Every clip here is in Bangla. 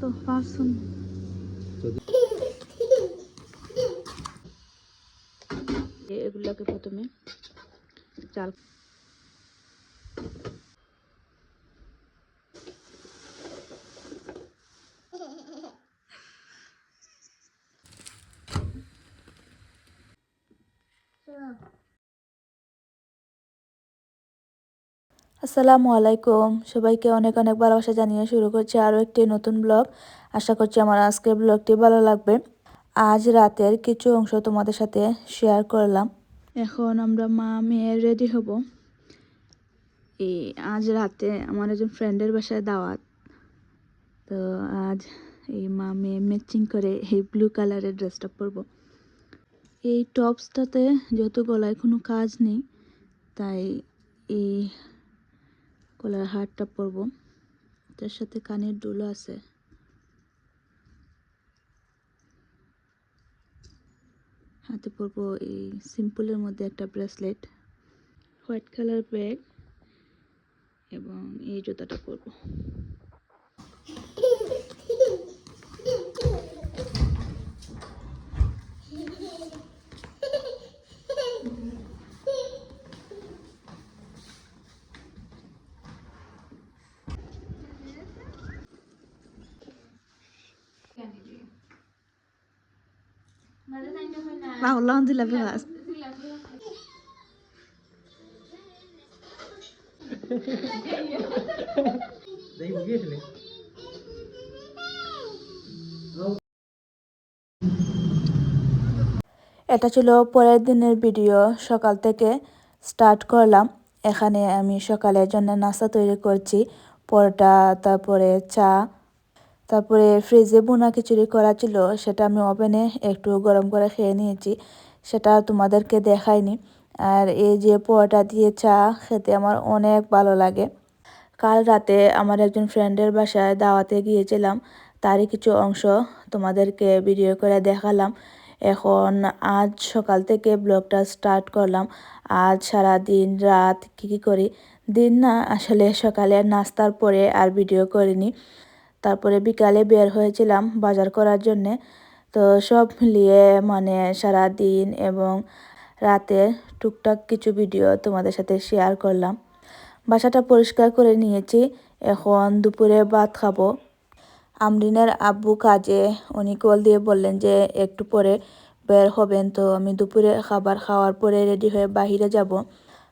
কত পার্সন। এগুলোকে প্রথমে চাল আসসালামু আলাইকুম। সবাইকে অনেক অনেক ভালোবাসা জানিয়ে শুরু করছি আরও একটি নতুন ব্লগ। আশা করছি আমার আজকের ব্লগটি ভালো লাগবে। আজ রাতের কিছু অংশ তোমাদের সাথে শেয়ার করলাম। এখন আমরা মা মেয়ে রেডি হব। এই আজ রাতে আমার একজন ফ্রেন্ডের বাসায় দাওয়াত। তো আজ এই মা মেয়ে ম্যাচিং করে এই ব্লু কালারের ড্রেসটা পরবো। এই টপসটাতে যেহেতু গলায় কোনো কাজ নেই, তাই এই গলার হারটা পরবো। তার সাথে কানের দুলও আছে। হাতে পরবো এই সিম্পলের মধ্যে একটা ব্রেসলেট, হোয়াইট কালার ব্যাগ এবং এই জুতাটা পরবো। এটা ছিল পরের দিনের ভিডিও সকাল থেকে স্টার্ট করলাম। এখানে আমি সকালের জন্য নাস্তা তৈরি করছি। পরোটা তারপরে চা তারপরে ফ্রিজে বোনা খিচুড়ি করা ছিল, সেটা আমি ওভেনে একটু গরম করে খেয়ে নিয়েছি, সেটা তোমাদেরকে দেখাইনি। আর এই যে পরোটা দিয়ে চা খেতে আমার অনেক ভালো লাগে। কাল রাতে আমার একজন ফ্রেন্ডের বাসায় দাওয়াতে গিয়েছিলাম, তারই কিছু অংশ তোমাদেরকে ভিডিও করে দেখালাম। এখন আজ সকাল থেকে ব্লগটা স্টার্ট করলাম। আজ সারা দিন রাত কী কী করি? দিন না, আসলে সকালে নাস্তার পরে আর ভিডিও করিনি। তারপরে বিকালে বের হয়েছিলাম বাজার করার জন্যে। তো সব মিলিয়ে মানে সারা দিন এবং রাতে টুকটাক কিছু ভিডিও তোমাদের সাথে শেয়ার করলাম। বাসাটা পরিষ্কার করে নিয়েছি। এখন দুপুরে ভাত খাব। আমরিনের আব্বু কাজে উনি কল দিয়ে বললেন যে একটু পরে বের হবেন। তো আমি দুপুরে খাবার খাওয়ার পরে রেডি হয়ে বাহিরে যাব।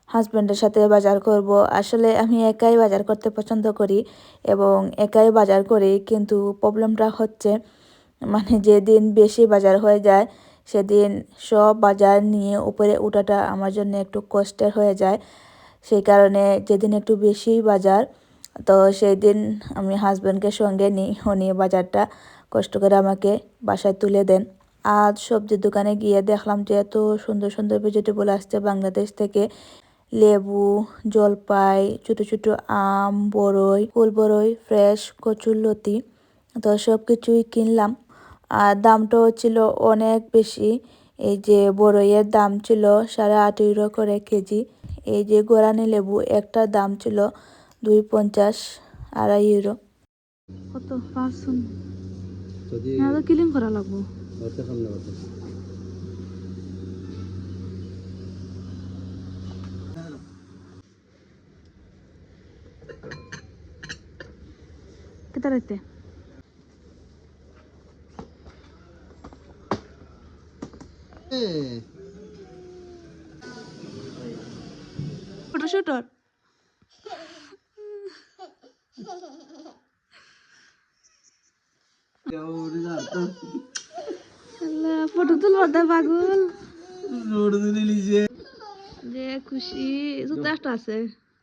হাজব্যান্ডের সাথে বাজার করব। আসলে আমি একাই বাজার করতে পছন্দ করি এবং একাই বাজার করি, কিন্তু প্রবলেমটা হচ্ছে মানে যেদিন বেশি বাজার হয়ে যায়, সেদিন সব বাজার নিয়ে উপরে ওঠাটা আমার জন্য একটু কষ্টের হয়ে যায়। সেই কারণে যেদিন একটু বেশি বাজার, তো সেই দিন আমি হাজব্যান্ডকে সঙ্গে নিই নিয়ে বাজারটা কষ্ট করে আমাকে বাসায় তুলে দেন। আজ সবজির দোকানে গিয়ে দেখলাম যে এত সুন্দর সুন্দর ভেজিটেবল আসছে বাংলাদেশ থেকে। লেবু জলপাই ছোটো ছোটো আম বড়ই ফুল বড়ই ফ্রেশ কচুরলতি তো সব কিছুই কিনলাম। আর দামটাও ছিল অনেক বেশি। এই যে বড়ইয়ের দাম ছিল সাড়ে আট ইউরো করে কেজি। এই যে গোরানি লেবু একটা দাম ছিল দুই পঞ্চাশ আড়াই ইউরো কত না তো ক্লিন করা লাগবো। হতে সামনে হতে কেতা রাইতে ফটো শুটর ফটো তুলবার দা পাগল যে খুশি জুতো একটা আছে।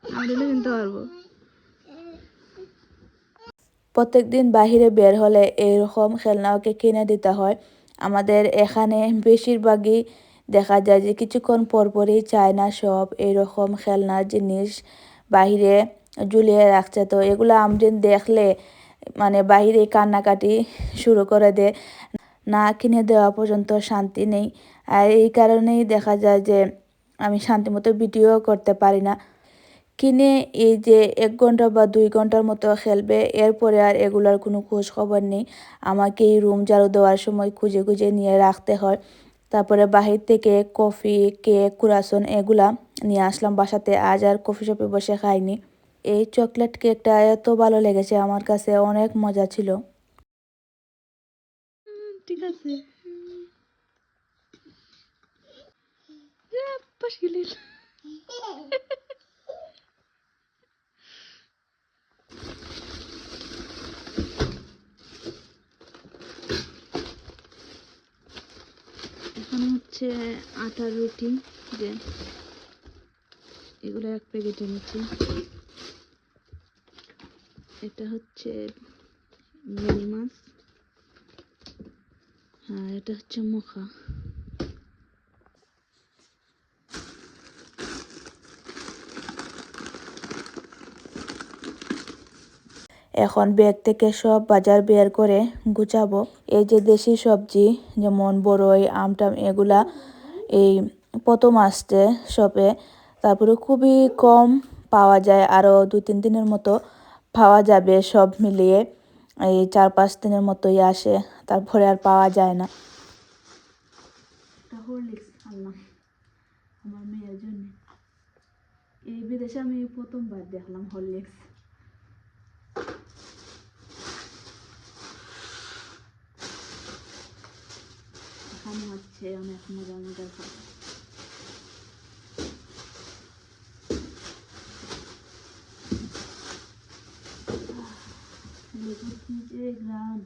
আমি দিলে কিনতে পারব। প্রত্যেক দিন বাহিরে বের হলে এইরকম খেলনা ওকে কিনে দিতে হয়। আমাদের এখানে বেশিরভাগই দেখা যায় যে কিছুক্ষণ পরপরই চায়না সব এইরকম খেলনার জিনিস বাহিরে ঝুলিয়ে রাখছে। তো এগুলো আমদিন দেখলে মানে বাহিরে কান্নাকাটি শুরু করে দেয়। না কিনে দেওয়া পর্যন্ত শান্তি নেই। আর এই কারণেই দেখা যায় যে আমি শান্তি মতো ভিডিও করতে পারি না। কিনে এই যে এক ঘণ্টা বা দুই ঘণ্টার মতো খেলবে, এরপরে আর এগুলার কোনো খোঁজ খবর নেই। আমাকে এই রুম ঝাড়ু দেওয়ার সময় খুঁজে খুঁজে নিয়ে রাখতে হয়। তারপরে বাহির থেকে কফি, কেক, কুরাসন এগুলা নিয়ে আসলাম বাসাতে। আজ আর কফি শপে বসে খাইনি। এই চকলেট কেকটা এত ভালো লেগেছে, আমার কাছে অনেক মজা ছিল। ঠিক আছে। এখানে হচ্ছে আটার রুটি, যে এগুলো এক প্যাকেট এনেছি। এটা হচ্ছে মিনি মাছ। আর এটা হচ্ছে মুখা। এখন ব্যাগ থেকে সব বাজার বের করে গুছাবো। এই যে দেশি সবজি, যেমন বড়ই আমটাম, এগুলা এই প্রথম আসছে শপে। তারপরে খুবই কম পাওয়া যায় আরও দু তিন দিনের মতো পাওয়া যাবে সব মিলিয়ে। এই চার পাঁচ দিনের মতোই আসে, তারপরে আর পাওয়া যায় না। আমার মেয়ের জন্য। এই বিদেশে আমি প্রথমবার দেখলাম হরলিক্স এখানে হচ্ছে অনেক মজার মজার খাবার লেবুর কি যে গ্রাম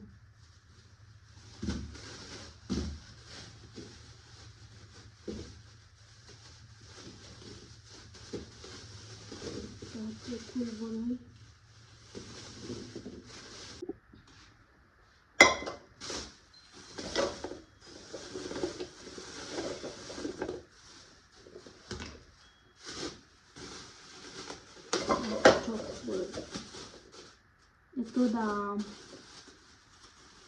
হচ্ছে ফুল বড়ই এত দাম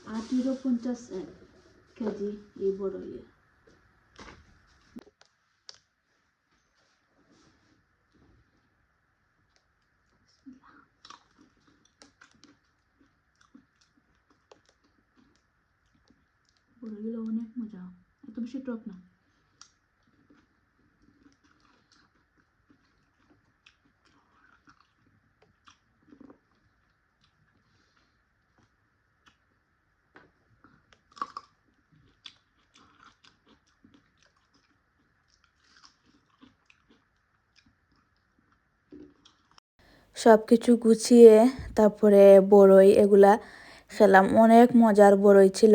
আট ইউরো পঞ্চাশ সেন্ট কেজি এই বড় ইয়ে বড়গুলো অনেক মজা এত বেশি টক না সব কিছু গুছিয়ে তারপরে বড়ই এগুলা খেলাম। অনেক মজার বড়ই ছিল।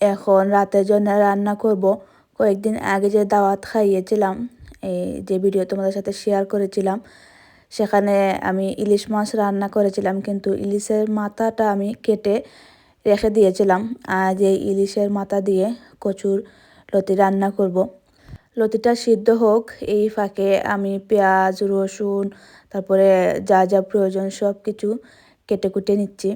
এখন রাতের জন্য রান্না করব। কয়েকদিন আগে যে দাওয়াত খাইয়েছিলাম, এই যে ভিডিও তোমাদের সাথে শেয়ার করেছিলাম, সেখানে আমি ইলিশ মাছ রান্না করেছিলাম, কিন্তু ইলিশের মাথাটা আমি কেটে রেখে দিয়েছিলাম। আজ এই ইলিশের মাথা দিয়ে কচুর লতি রান্না করব। লতিটা সিদ্ধ হোক, এই ফাঁকে আমি পেঁয়াজ, রসুন, তারপরে যা যা প্রয়োজন সব কিছু কেটে কুটে নিচ্ছি।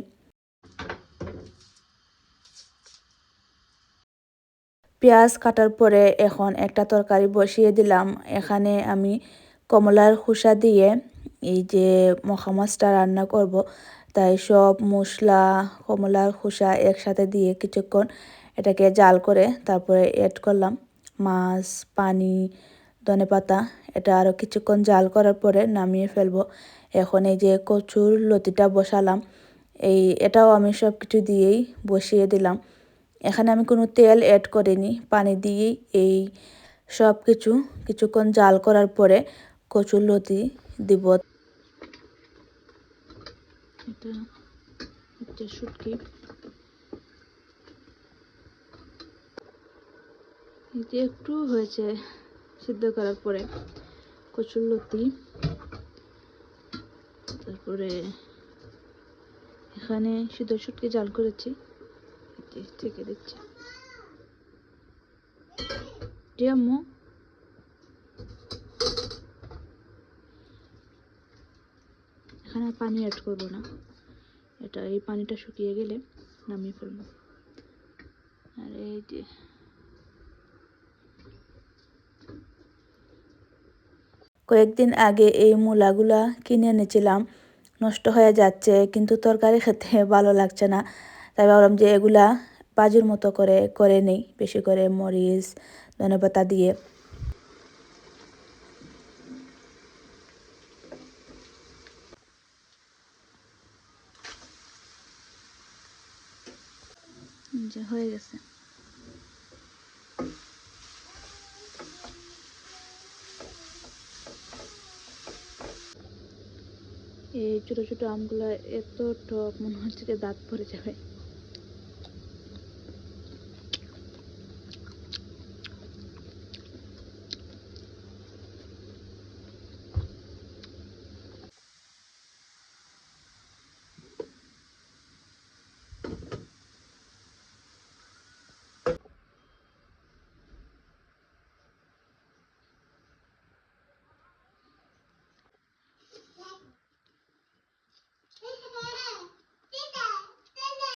পেঁয়াজ কাটার পরে এখন একটা তরকারি বসিয়ে দিলাম। এখানে আমি কমলার খোসা দিয়ে এই যে মখা মাছটা রান্না করব, তাই সব মশলা, কমলার খোসা একসাথে দিয়ে কিছুক্ষণ এটাকে জাল করে তারপরে অ্যাড করলাম। মাছ, পানি, ধনে পাতা, এটা আরও কিছুক্ষণ জাল করার পরে নামিয়ে ফেলব। এখন এই যে কচুর লতিটা বসালাম, এই এটাও আমি সব কিছু দিয়েই বসিয়ে দিলাম। এখানে আমি কোনো তেল অ্যাড করিনি, পানি দিয়েই এই সব কিছু কিছুক্ষণ জাল করার পরে কচুর লতি দিব। এটা হচ্ছে শুটকি। এই একটু হয়েছে সিদ্ধ করার পরে কচুর লতি, তারপরে এখানে সিদ্ধ শুটকি জাল করেছি থেকে দিচ্ছি। আম্মু। এখানে পানি অ্যাড করব না। এটা এই পানিটা শুকিয়ে গেলে নামিয়ে ফেলব। আর এই যে কয়েকদিন আগে এই মূলাগুলা কিনে এনেছিলাম। নষ্ট হয়ে যাচ্ছে, কিন্তু তরকারি খেতে ভালো লাগছে না। তাই ভাবলাম যে এগুলা বাজুর মতো করে করে নেই, বেশি করে মরিচ ধনেপাতা দিয়ে। হয়ে গেছে। এই ছোট ছোট আমগুলা এত টক মনে হচ্ছে যে দাঁত পড়ে যাবে।